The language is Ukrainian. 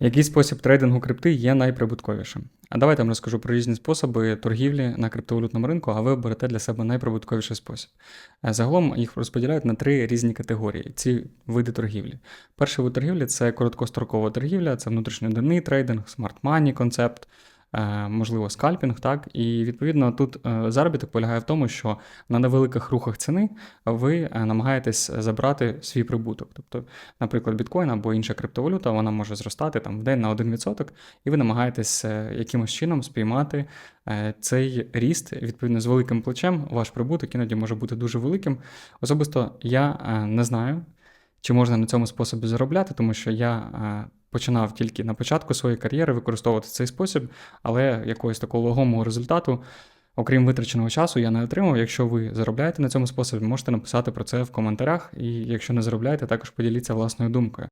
Який спосіб трейдингу крипти є найприбутковішим? А давайте я вам розкажу про різні способи торгівлі на криптовалютному ринку, а ви оберете для себе найприбутковіший спосіб. Е, Загалом їх розподіляють на три різні категорії: ці види торгівлі. Перший вид торгівлі це короткострокова торгівля, це внутрішньоденний трейдинг, смарт-мані концепт. Е, Можливо, скальпінг, так і відповідно тут е, заробіток полягає в тому, що на невеликих рухах ціни ви е, намагаєтесь забрати свій прибуток. Тобто, наприклад, біткоін або інша криптовалюта, вона може зростати там в день на 1%, і ви намагаєтесь якимось чином спіймати цей ріст відповідно з великим плечем. Ваш прибуток іноді може бути дуже великим. Особисто я не знаю, чи можна на цьому способі заробляти, тому що я починав тільки на початку своєї кар'єри використовувати цей спосіб, але якогось такого вагомого результату. Окрім витраченого часу, я не отримав. Якщо ви заробляєте на цьому способі, можете написати про це в коментарях. І якщо не заробляєте, також поділіться власною думкою.